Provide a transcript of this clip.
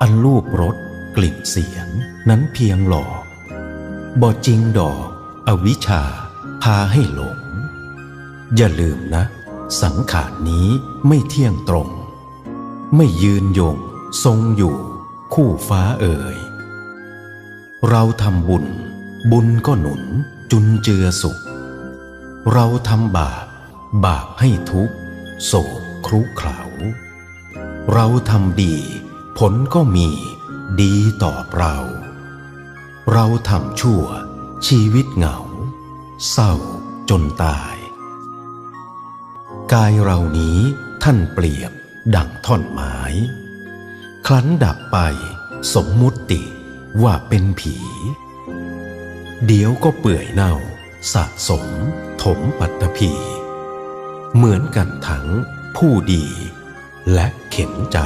อันรูปรสกลิ่นเสียงนั้นเพียงหลอกบ่จริงดอกอวิชชาพาให้หลง อย่าลืมนะ สังขารนี้ไม่เที่ยงตรง ไม่ยืนยง ทรงอยู่ คู่ฟ้าเอ่ย เราทำบุญ บุญก็หนุน จุนเจือสุข เราทำบาปบาปให้ทุกโศกครุเขลาเราทำดี ผลก็มีดีตอบเรา เราทำชั่วชีวิตเหงา เศร้าจนตาย กายเรานี้ท่านเปรียบดังท่อนไม้ คลั้นดับไปสมมุติว่าเป็นผี เดี๋ยวก็เปื่อยเน่าสะสม ถมปัตตภีเหมือนกันทั้งผู้ดีและเข็นใจ